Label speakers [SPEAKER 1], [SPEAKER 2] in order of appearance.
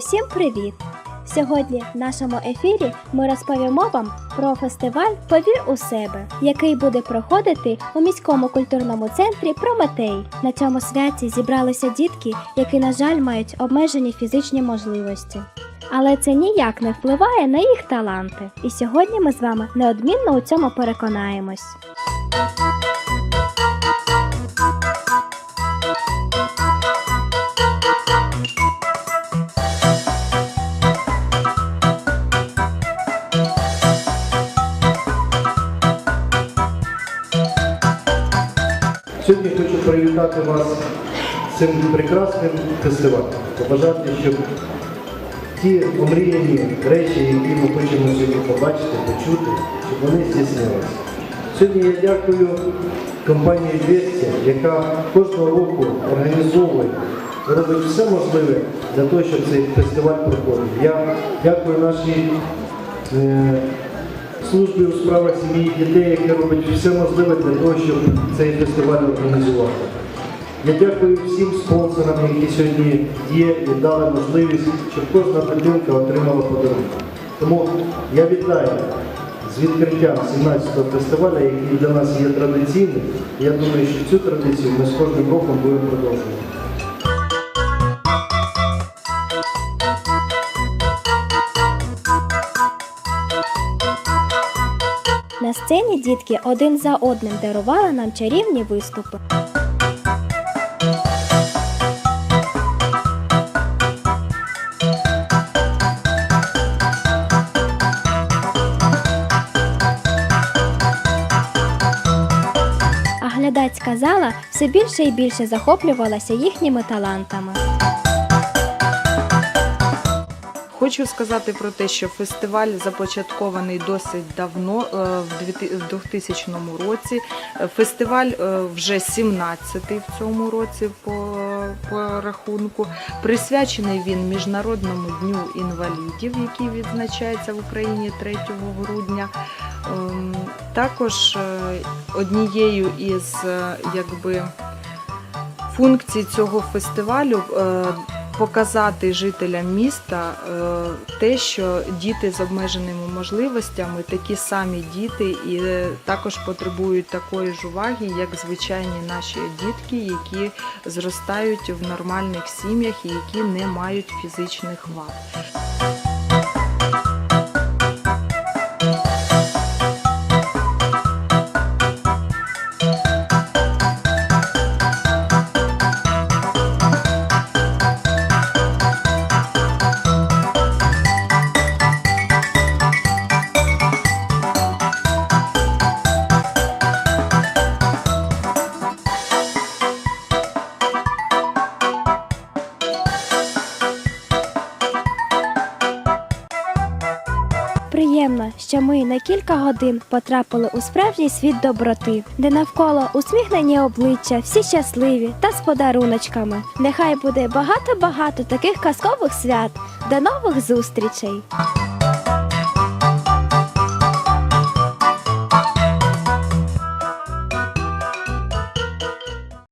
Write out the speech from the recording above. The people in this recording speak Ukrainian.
[SPEAKER 1] Усім привіт! Сьогодні в нашому ефірі ми розповімо вам про фестиваль Повір у себе, який буде проходити у міському культурному центрі Прометей. На цьому святі зібралися дітки, які, на жаль, мають обмежені фізичні можливості. Але це ніяк не впливає на їх таланти. І сьогодні ми з вами неодмінно у цьому переконаємось.
[SPEAKER 2] Сьогодні хочу привітати вас цим прекрасним фестивалем. Побажати, щоб ті омріяні речі, які ми хочемо сьогодні побачити, почути, щоб вони здійснилися. Сьогодні я дякую компанії «Вестя», яка кожного року організовує, робить все можливе для того, щоб цей фестиваль проходив. Я дякую нашій е, службі у справах сім'ї і дітей, яка робить все можливе для того, щоб цей фестиваль організувати. Я дякую всім спонсорам, які сьогодні є і дали можливість, щоб кожна дитинка отримала подарунок. Тому я вітаю з відкриттям 17-го фестивалю, який для нас є традиційним. Я думаю, що цю традицію ми з кожним роком будемо продовжувати.
[SPEAKER 1] Сцені дітки один за одним дарували нам чарівні виступи. А глядацька зала все більше і більше захоплювалася їхніми талантами.
[SPEAKER 3] Хочу сказати про те, що фестиваль започаткований досить давно, е, в 2000 році. Фестиваль е, вже 17-й в цьому році по, по рахунку. Присвячений він Міжнародному дню інвалідів, який відзначається в Україні 3 грудня. Ем, Також е, однією із якби, функцій цього фестивалю показати жителям міста е, те, що діти з обмеженими можливостями такі самі діти і е, також потребують такої ж уваги, як звичайні наші дітки, які зростають в нормальних сім'ях і які не мають фізичних вад.
[SPEAKER 1] Що ми на кілька годин потрапили у справжній світ доброти, де навколо усміхнені обличчя, всі щасливі та з подаруночками. Нехай буде багато-багато таких казкових свят. До нових зустрічей!